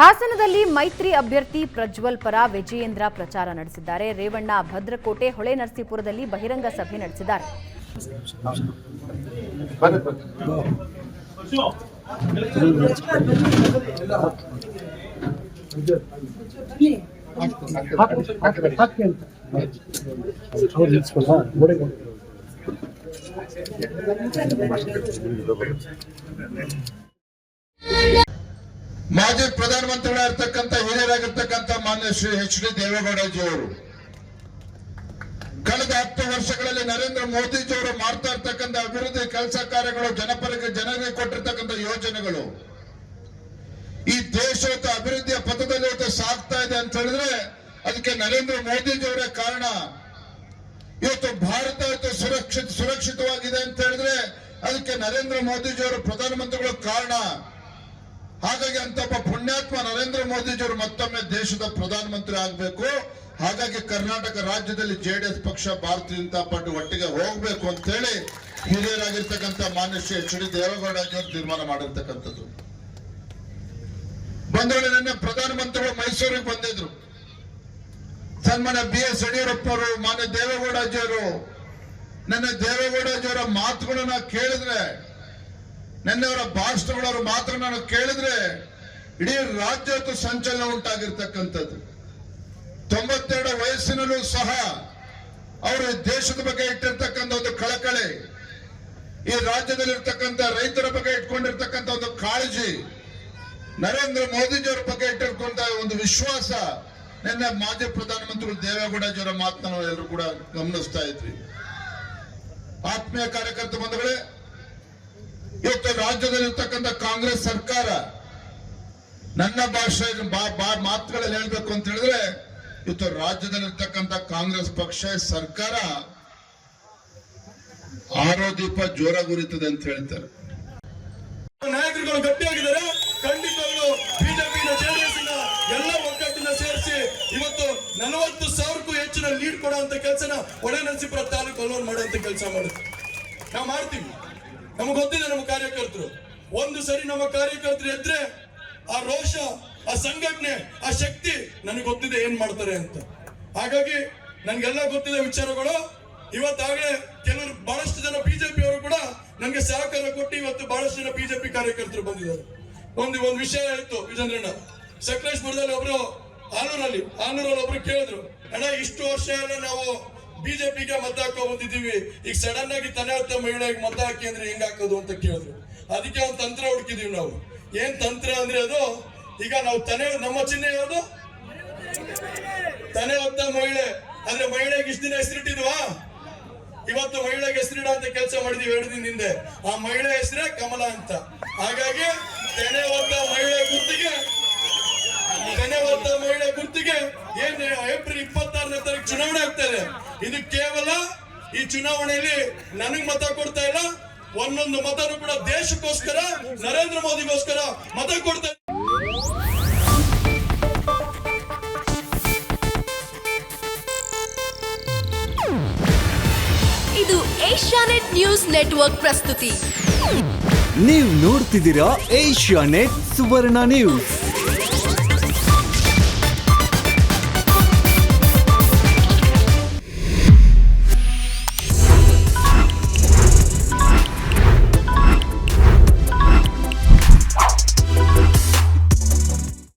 ಹಾಸನದಲ್ಲಿ ಮೈತ್ರಿ ಅಭ್ಯರ್ಥಿ ಪ್ರಜ್ವಲ್ ಪರ ವಿಜಯೇಂದ್ರ ಪ್ರಚಾರ ನಡೆಸಿದ್ದಾರೆ. ರೇವಣ್ಣ ಭದ್ರಕೋಟೆ, ಹೊಳೆ ನರಸೀಪುರದಲ್ಲಿ ಬಹಿರಂಗ ಸಭೆ ನಡೆಸಿದ್ದಾರೆ. ಮಾಜಿ ಪ್ರಧಾನಮಂತ್ರಿಗಳಾಗಿರ್ತಕ್ಕಂಥ ಹಿರಿಯರಾಗಿರ್ತಕ್ಕಂಥ ಮಾನ್ಯ ಶ್ರೀ ಎಚ್ ಡಿ ದೇವೇಗೌಡಜಿ ಅವರು ಕಳೆದ ಹತ್ತು ವರ್ಷಗಳಲ್ಲಿ ನರೇಂದ್ರ ಮೋದಿಜಿ ಅವರು ಮಾಡ್ತಾ ಇರ್ತಕ್ಕಂಥ ಅಭಿವೃದ್ಧಿ ಕೆಲಸ ಕಾರ್ಯಗಳು ಜನಪರಿಗೆ ಜನರಿಗೆ ಕೊಟ್ಟಿರ್ತಕ್ಕಂಥ ಯೋಜನೆಗಳು. ಈ ದೇಶ ಅಭಿವೃದ್ಧಿಯ ಪಥದಲ್ಲಿ ಇವತ್ತು ಸಾಗ್ತಾ ಇದೆ ಅಂತ ಹೇಳಿದ್ರೆ ಅದಕ್ಕೆ ನರೇಂದ್ರ ಮೋದಿಜಿ ಅವರೇ ಕಾರಣ. ಇವತ್ತು ಭಾರತ ಇವತ್ತು ಸುರಕ್ಷಿತ ಸುರಕ್ಷಿತವಾಗಿದೆ ಅಂತ ಹೇಳಿದ್ರೆ ಅದಕ್ಕೆ ನರೇಂದ್ರ ಮೋದಿಜಿ ಅವರು ಪ್ರಧಾನಮಂತ್ರಿಗಳು ಕಾರಣ. ಹಾಗಾಗಿ ಅಂತಪ್ಪ ಪುಣ್ಯಾತ್ಮ ನರೇಂದ್ರ ಮೋದಿಜಿಯವರು ಮತ್ತೊಮ್ಮೆ ದೇಶದ ಪ್ರಧಾನಮಂತ್ರಿ ಆಗಬೇಕು. ಹಾಗಾಗಿ ಕರ್ನಾಟಕ ರಾಜ್ಯದಲ್ಲಿ ಜೆಡಿಎಸ್ ಪಕ್ಷ, ಭಾರತೀಯ ಜನತಾ ಪಾರ್ಟಿ ಒಟ್ಟಿಗೆ ಹೋಗಬೇಕು ಅಂತ ಹೇಳಿ ಹಿರಿಯರಾಗಿರ್ತಕ್ಕಂಥ ಮಾನ್ಯ ಶ್ರೀ ಎಚ್ ಡಿ ದೇವೇಗೌಡಜಿಯವರು ತೀರ್ಮಾನ ಮಾಡಿರ್ತಕ್ಕಂಥದ್ದು. ಬಂದ್ರೆ ನಿನ್ನೆ ಪ್ರಧಾನಮಂತ್ರಿಗಳು ಮೈಸೂರಿಗೆ ಬಂದಿದ್ರು. ಸನ್ಮಾನ್ಯ ಬಿ ಎಸ್ ಯಡಿಯೂರಪ್ಪರು ಮಾನ್ಯ ದೇವೇಗೌಡಜಿಯವರು ನಿನ್ನೆ ದೇವೇಗೌಡಜಿಯವರ ಮಾತುಗಳನ್ನ ಕೇಳಿದ್ರೆ ನಿನ್ನೆ ಭಾಷಣಗಳವರು ಮಾತ್ರ ನಾನು ಕೇಳಿದ್ರೆ ಇಡೀ ರಾಜ್ಯದ ಸಂಚಲನ ಉಂಟಾಗಿರ್ತಕ್ಕಂಥದ್ದು. ತೊಂಬತ್ತೆರಡು ವಯಸ್ಸಿನಲ್ಲೂ ಸಹ ಅವರು ದೇಶದ ಬಗ್ಗೆ ಇಟ್ಟಿರ್ತಕ್ಕಂಥ ಒಂದು ಕಳಕಳೆ, ಈ ರಾಜ್ಯದಲ್ಲಿರ್ತಕ್ಕಂಥ ರೈತರ ಬಗ್ಗೆ ಇಟ್ಕೊಂಡಿರ್ತಕ್ಕಂಥ ಒಂದು ಕಾಳಜಿ, ನರೇಂದ್ರ ಮೋದಿಜಿಯವರ ಬಗ್ಗೆ ಇಟ್ಟಿರ್ತಕ್ಕಂಥ ಒಂದು ವಿಶ್ವಾಸ ನಿನ್ನೆ ಮಾಜಿ ಪ್ರಧಾನಮಂತ್ರಿಗಳು ದೇವೇಗೌಡಜಿಯವರ ಮಾತನ್ನ ಎಲ್ಲರೂ ಕೂಡ ಗಮನಿಸ್ತಾ ಇದ್ವಿ. ಆತ್ಮೀಯ ಕಾರ್ಯಕರ್ತ ಬಂಧುಗಳೇ ಇವತ್ತು ರಾಜ್ಯದಲ್ಲಿರ್ತಕ್ಕಂಥ ಕಾಂಗ್ರೆಸ್ ಸರ್ಕಾರ ನನ್ನ ಭಾಷೆ ಮಾತುಗಳಲ್ಲಿ ಹೇಳ್ಬೇಕು ಅಂತ ಹೇಳಿದ್ರೆ, ಇವತ್ತು ರಾಜ್ಯದಲ್ಲಿರ್ತಕ್ಕಂಥ ಕಾಂಗ್ರೆಸ್ ಪಕ್ಷ ಸರ್ಕಾರ ಆರೋ ದೀಪ ಜೋರಾಗುರಿತದೆ ಅಂತ ಹೇಳ್ತಾರೆ. ನಾಯಕರುಗಳು ಗಟ್ಟಿಯಾಗಿದ್ದಾರೆ. ಖಂಡಿತವಾಗ್ಲು ಬಿಜೆಪಿ ಜೆಡಿಎಸ್ ಎಲ್ಲ ಒಗ್ಗಟ್ಟಿನ ಸೇರಿಸಿ ಇವತ್ತು ನಲವತ್ತು ಸಾವಿರಕ್ಕೂ ಹೆಚ್ಚಿನ ಲೀಡ್ ಕೊಡುವಂತ ಕೆಲಸನ ಒಳ ನರಸೀಪುರ ತಾಲೂಕು ಅಲೋನ್ ಮಾಡುವಂತ ಕೆಲಸ ಮಾಡುತ್ತೆ. ನಾವು ಮಾಡ್ತೀವಿ. ನಮಗೆ ಗೊತ್ತಿದೆ ನಮ್ಮ ಕಾರ್ಯಕರ್ತರು. ಒಂದು ಸರಿ ನಮ್ಮ ಕಾರ್ಯಕರ್ತರು ಎದ್ರೆ ಆ ರೋಷ, ಆ ಸಂಘಟನೆ, ಆ ಶಕ್ತಿ ನನಗೆ ಗೊತ್ತಿದೆ ಏನ್ ಮಾಡ್ತಾರೆ ಅಂತ. ಹಾಗಾಗಿ ನನ್ಗೆಲ್ಲ ಗೊತ್ತಿದೆ ವಿಚಾರಗಳು. ಇವತ್ತಾಗಲೇ ಕೆಲವರು ಬಹಳಷ್ಟು ಜನ ಬಿಜೆಪಿ ಅವರು ಕೂಡ ನನಗೆ ಸಹಕಾರ ಕೊಟ್ಟು ಇವತ್ತು ಬಹಳಷ್ಟು ಜನ ಬಿಜೆಪಿ ಕಾರ್ಯಕರ್ತರು ಬಂದಿದ್ದಾರೆ. ಒಂದು ಒಂದು ವಿಷಯ ಆಯ್ತು ವಿಜೇಂದ್ರಣ್ಣ. ಸಕಲೇಶ್ಪುರದಲ್ಲಿ ಒಬ್ರು ಆನೂರಲ್ಲಿ ಆನೂರಲ್ಲಿ ಒಬ್ರು ಕೇಳಿದ್ರು, ಅಣ್ಣ, ಇಷ್ಟು ವರ್ಷ ಎಲ್ಲ ನಾವು ಬಿಜೆಪಿಗೆ ಮತ ಹಾಕೋ ಬಂದಿದ್ದೀವಿ. ಈಗ ಸಡನ್ ಆಗಿ ಹೊತ್ತ ಮಹಿಳೆಗೆ ಮತ ಹಾಕಿ ಅಂದ್ರೆ ಹೆಂಗ್ ಹಾಕೋದು ಅಂತ ಕೇಳಿದ್ರು. ಅದಕ್ಕೆ ಒಂದು ತಂತ್ರ ಹುಡುಕಿದೀವಿ ನಾವು. ಏನ್ ತಂತ್ರ ಅಂದ್ರೆ ಅದು, ಈಗ ನಾವು ತನೆ ನಮ್ಮ ಚಿಹ್ನೆ ಯಾವುದು? ತನೆ ಹೊತ್ತ ಮಹಿಳೆ. ಅಂದ್ರೆ ಮಹಿಳೆಗೆ ಇಷ್ಟ ದಿನ ಹೆಸರಿಟ್ಟಿದ್ವಾ ಇವತ್ತು ಮಹಿಳೆಗೆ ಹೆಸರಿಡ ಅಂತ ಕೆಲಸ ಮಾಡಿದೀವಿ ಎರಡು ದಿನ ಹಿಂದೆ. ಆ ಮಹಿಳೆ ಹೆಸರೇ ಕಮಲ ಅಂತ. ಹಾಗಾಗಿ ತೆನೆ ಹೊತ್ತ ಮಹಿಳೆ ಗುರ್ತಿಗೆ ತೆನೆ ಹೊತ್ತ ಮಹಿಳೆ ಗುರ್ತಿಗೆ ಏನ್, ಏಪ್ರಿಲ್ ಇಪ್ಪತ್ತಾರನೇ ತಾರೀಕು ಚುನಾವಣೆ ಆಗ್ತಾ ಇದೆ ಕೇವಲ ಈ ಚುನಾವಣೆಯಲ್ಲಿ ನನಗೆ ಮತ ಕೊಡ್ತಾ ಇಲ್ಲ ಒಂದೊಂದು ಮತನು ಕೂಡ ದೇಶಕ್ಕೋಸ್ಕರ ನರೇಂದ್ರ ಮೋದಿಗೋಸ್ಕರ ಮತ ಕೊಡ್ತಾ ಇದು ಏಷ್ಯಾನೆಟ್ ನ್ಯೂಸ್ ನೆಟ್ವರ್ಕ್ ಪ್ರಸ್ತುತಿ. ನೀವು ನೋಡ್ತಿದ್ದೀರಾ ಏಷ್ಯಾ ನೆಟ್ ಸುವರ್ಣ ನ್ಯೂಸ್.